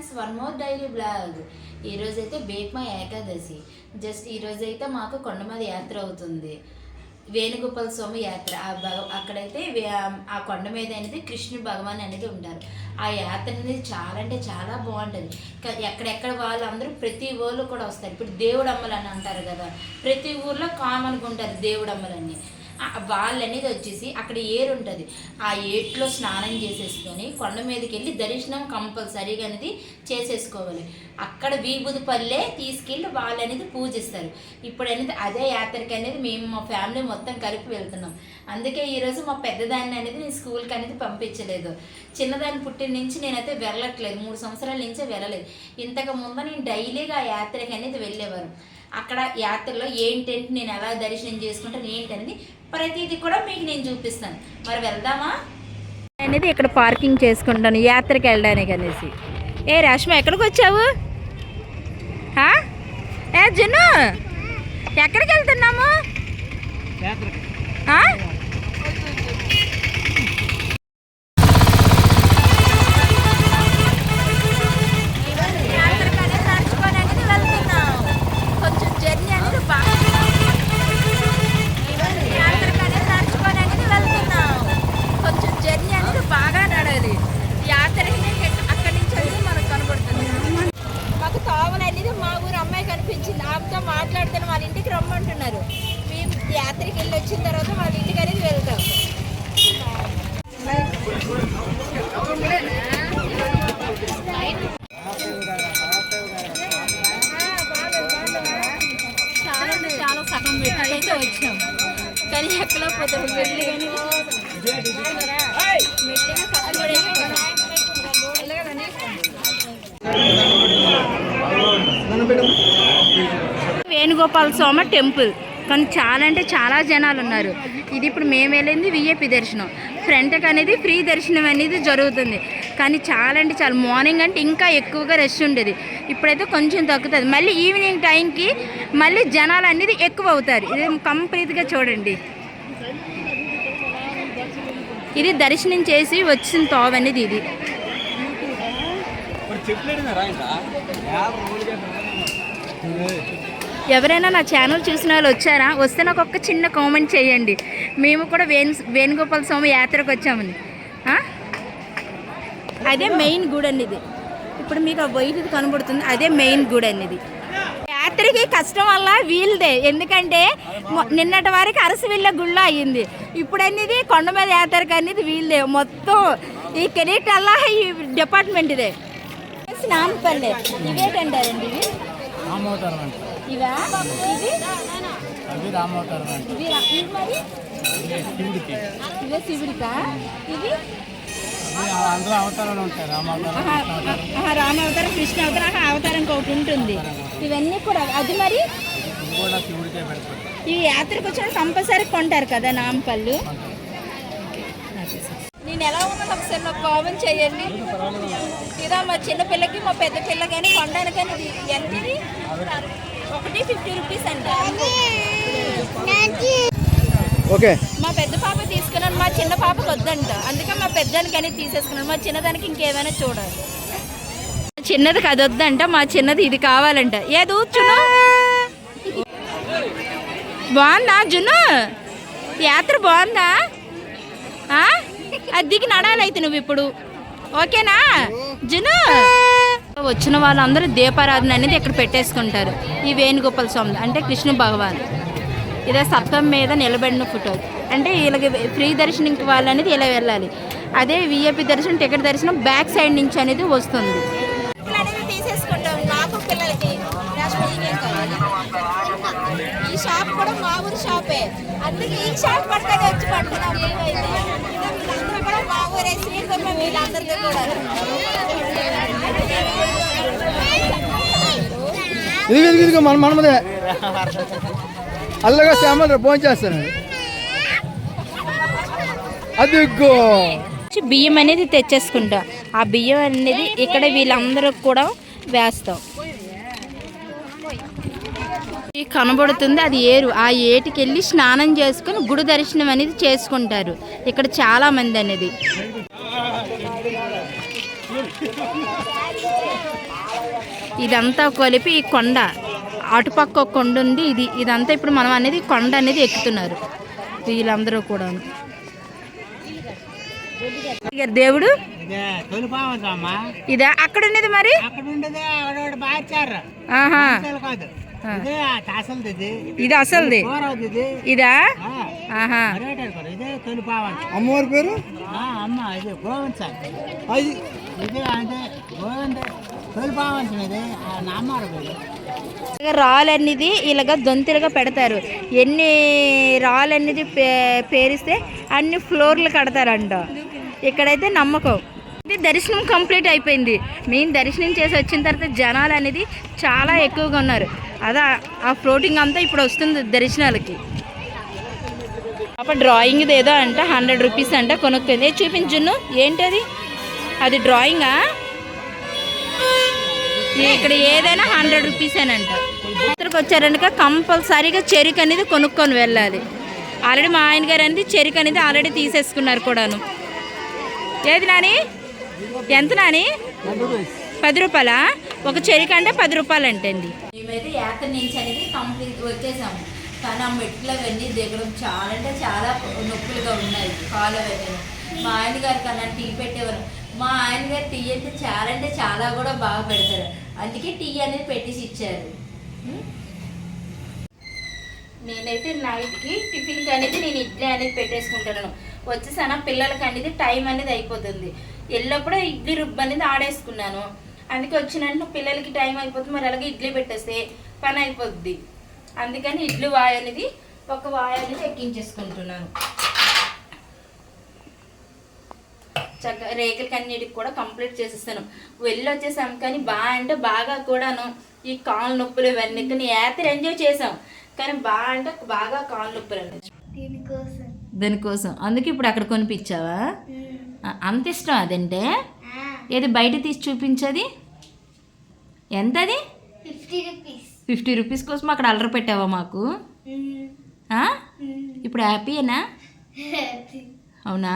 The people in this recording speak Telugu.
Friends one more diary blog ఈరోజైతే బేక్మా ఏకాదశి. జస్ట్ ఈరోజైతే మాకు కొండమది యాత్ర అవుతుంది. వేణుగోపాల స్వామి యాత్ర. ఆ భగ అక్కడైతే ఆ కొండ మీద అనేది కృష్ణుడు భగవాన్ అనేది ఉంటారు. ఆ యాత్ర అనేది చాలా అంటే చాలా బాగుంటుంది. ఎక్కడెక్కడ ఎక్కడెక్కడ వాళ్ళందరూ ప్రతి ఊర్లో కూడా వస్తారు. ఇప్పుడు దేవుడమ్మలు అని అంటారు కదా. ప్రతి ఊర్లో కామన్గా ఉంటారు దేవుడమ్మలని. వాళ్ళు అనేది వచ్చేసి అక్కడ ఏరు ఉంటుంది ఆ ఏట్లో స్నానం చేసేసుకొని కొండ మీదకి వెళ్ళి దర్శనం కంపల్సరీగా అనేది చేసేసుకోవాలి. అక్కడ వీబుది పల్లె తీసుకెళ్ళి వాళ్ళు అనేది పూజిస్తారు. ఇప్పుడు అనేది అదే యాత్రకి అనేది మేము మా ఫ్యామిలీ మొత్తం కలిపి వెళ్తున్నాం. అందుకే ఈరోజు మా పెద్దదాన్ని అనేది నేను స్కూల్కి అనేది పంపించలేదు. చిన్నదాన్ని పుట్టిన నుంచి నేనైతే వెళ్ళట్లేదు. మూడు సంవత్సరాల నుంచే వెళ్ళలేదు. ఇంతకు ముందు నేను డైలీగా ఆ యాత్రకి అనేది వెళ్ళేవారు. అక్కడ యాత్రలో ఏంటంటే నేను ఎలా దర్శనం చేసుకుంటాను ఏంటనేది ప్రతిదీ కూడా మీకు నేను చూపిస్తాను. మరి వెళ్దామా? అనేది ఇక్కడ పార్కింగ్ చేసుకుంటాను యాత్రకి వెళ్ళడానికి అనేసి. ఏ రాష్మ ఎక్కడికి వచ్చావు? హా? ఏ జున్ను ఎక్కడికి వెళ్తున్నాము? మెట్లు వచ్చాం. కానీ ఎక్కడ పోతాం వెళ్ళి వేణుగోపాల స్వామి టెంపుల్. కానీ చాలా అంటే చాలా జనాలు ఉన్నారు. ఇది ఇప్పుడు మేము వెళ్ళింది విఐపి దర్శనం. ఫ్రంట్కి అనేది ఫ్రీ దర్శనం అనేది జరుగుతుంది. కానీ చాలా అంటే చాలా మార్నింగ్ అంటే ఇంకా ఎక్కువగా రష్ ఉండేది. ఇప్పుడైతే కొంచెం తగ్గుతుంది. మళ్ళీ ఈవినింగ్ టైంకి మళ్ళీ జనాలు అనేది ఎక్కువ అవుతారు. ఇది కంప్లీట్గా చూడండి. ఇది దర్శనం చేసి వచ్చిన తోవ అనేది ఇది. ఎవరైనా నా ఛానల్ చూసిన వాళ్ళు వచ్చారా? వస్తే నాకు ఒక చిన్న కామెంట్ చేయండి. మేము కూడా వేణు వేణుగోపాల స్వామి యాత్రకు వచ్చామని అదే మెయిన్ గుడి అనేది ఇప్పుడు మీకు ఆ వైట్ కనబడుతుంది. అదే మెయిన్ గుడి అనేది యాత్రకి కష్టం వల్ల వీల్దే ఎందుకంటే నిన్నటి వరకు అరసవిల్ల గుళ్ళ అయ్యింది. ఇప్పుడు అనేది కొండ మీద యాత్రకి అనేది వీల్దే మొత్తం ఈ కెరీట్ అల్లా ఈ డిపార్ట్మెంట్ ఇదే. నామపల్లె ఇవేటంటారండి ఇవి? రామవతారం అంట. ఇవా? ఇది? అవి రామవతారం అంట. మరి? శివుడికి. శివుడికా? అందులో అవతారాలు ఉంటాయి రామవతారం కృష్ణ అవతారం అవతారం ఇంకొకటి ఉంటుంది. ఇవన్నీ కూడా అది మరి? ఇది కూడా శివుడికే పెడతారు. ఈ యాత్రకు వచ్చిన కంపల్సరీ కొంటారు కదా నామపళ్ళు నేను ఎలా ఉన్నాను ఒకసారి నాకు కామెంట్ చేయండి. ఇదా మా చిన్న పిల్లకి మా పెద్ద పిల్ల కానీ కొనడానికి కానీ ఇది ఎంత ఒకటి ఫిఫ్టీ రూపీస్ అంట. ఓకే. మా పెద్ద పాప తీసుకున్నాను మా చిన్న పాపకు వద్దంట. అందుకే మా పెద్దానికి అనేది తీసేసుకున్నాను. మా చిన్నదానికి ఇంకేమైనా చూడాలి. చిన్నది అది వద్దంట మా చిన్నది ఇది కావాలంట. ఏది ఊచును బాగుందా జున్ను? యాత్ర బాగుందా? అది దిగి నడాలి అయితే నువ్వు ఇప్పుడు. ఓకేనా? జును? వచ్చిన వాళ్ళందరూ దీపారాధన అనేది ఇక్కడ పెట్టేసుకుంటారు. ఈ వేణుగోపాల స్వామి అంటే కృష్ణ భగవాన్. ఇదే సప్తం మీద నిలబడిన ఫోటో. అంటే వీళ్ళకి ఫ్రీ దర్శనంకి వాళ్ళనేది ఇలా వెళ్ళాలి. అదే విఐపి దర్శనం టికెట్ దర్శనం బ్యాక్ సైడ్ నుంచి అనేది వస్తుంది. ఈ షాప్ కూడా మా ఊరు షాపే. అందుకే ఈ షాప్ పట్టుకొని వచ్చి పట్టుకున్నాం మేమైతే వీళ్ళందరూ కూడా మా ఊరే శ్రీకొండ వీళ్ళందరికీ కూడా. ఇది ఇది ఇదిగో మన మనమదే. అల్లగా శ్యామలు ఫోన్ చేస్తాను. అదిగో. బియ్యం అనేది తెచ్చేసుకుంటాం. ఆ బియ్యం అనేది ఇక్కడ వీళ్ళందరూ కూడా వేస్తాం. ఈ కనబడుతుంది అది ఏరు. ఆ ఏటికి వెళ్ళి స్నానం చేసుకుని గుడి దర్శనం అనేది చేసుకుంటారు. ఇక్కడ చాలా మంది అనేది. ఇదంతా కలిపి ఈ కొండ అటుపక్క ఒక కొండ ఉంది. ఇది ఇదంతా ఇప్పుడు మనం అనేది కొండ అనేది ఎక్కుతున్నారు వీళ్ళందరూ కూడా దేవుడు. ఇదే అక్కడ ఉండేది మరి? ఇదే అసలు ఇది ఇది అసలుది? ఇది ఆహా. అమ్మవారి పేరు? అమ్మ ఇది గోవింద్ సార్. అది ఇదే అంటే గోవింద్. తొలిపావం ఇలాగ రాళ్ళు అనేది ఇలాగ దొంతిలుగా పెడతారు. ఎన్ని రాళ్ళు అనేది పే పేరిస్తే అన్ని ఫ్లోర్లు కడతారంట. ఇక్కడైతే నమ్మకం. ఇది దర్శనం కంప్లీట్ అయిపోయింది. మేము దర్శనం చేసి వచ్చిన తర్వాత జనాలు అనేది చాలా ఎక్కువగా ఉన్నారు. అదా ఆ ఫ్లోటింగ్ అంతా ఇప్పుడు వస్తుంది దర్శనాలకి. పాప డ్రాయింగ్ ఏదో అంట హండ్రెడ్ రూపీస్ అంట కొనుక్కుంది. చూపించును ఏంటది? అది డ్రాయింగా? ఇక్కడ ఏదైనా హండ్రెడ్ రూపీసేనంట ఇక్కడికి వచ్చారనుక కంపల్సరీగా చెరుకు అనేది కొనుక్కొని వెళ్ళాలి. ఆల్రెడీ మా ఆయన గారు అనేది చెరుకు అనేది ఆల్రెడీ తీసేసుకున్నారు కూడాను. ఏది నాని? ఎంత నాని? పది రూపాయలా? ఒక చెరుకు అంటే పది రూపాయలు అంటండి మేమైతే యాత్ర నుంచి అనేది కంప్లీట్ వచ్చేసాము. కానీ ఆ మెట్లు అవన్నీ దిగడం చాలా అంటే చాలా నొప్పులుగా ఉన్నాయి. కాలు అవన్నీ మా ఆయన గారు కన్నా టీ పెట్టేవారు. మా ఆయన గారు టీ అంటే చాలా అంటే చాలా కూడా బాగా పెడతారు. అందుకే టీ అనేది పెట్టేసి ఇచ్చారు. నేనైతే నైట్కి టిఫిన్కి అనేది నేను ఇడ్లీ అనేది పెట్టేసుకుంటాను. వచ్చేసాన పిల్లలకి అనేది టైం అనేది అయిపోతుంది. ఎల్లప్పుడూ ఇడ్లీ రుబ్బు అనేది ఆడేసుకున్నాను. అందుకే వచ్చినట్టు పిల్లలకి టైం అయిపోతుంది. మరి అలాగే ఇడ్లీ పెట్టేస్తే పని అయిపోద్ది. అందుకని ఇడ్లీ వాయి అనేది ఒక వాయ అనేది ఎక్కించేసుకుంటున్నాను. చక్కగా రేకులకి అన్నిటికి కూడా కంప్లీట్ చేసేస్తాను. వెళ్ళి వచ్చేసాం కానీ బాగా అంటే బాగా కూడాను ఈ కాళ్ళు నొప్పులు ఇవన్నీ కానీ యాత్ర ఎంజాయ్ చేసాం. కానీ బాగా అంటే బాగా కాళ్ళు నొప్పులు అనేది దానికోసం? అందుకే ఇప్పుడు అక్కడ కొనిపించావా? అంత ఇష్టం అదంటే? ఏది బయట తీసి చూపించది? Fifty rupees. ఫిఫ్టీ రూపీస్ కోసం అక్కడ అల్లరి పెట్టావా మాకు? ఇప్పుడు హ్యాపీయేనా? అవునా?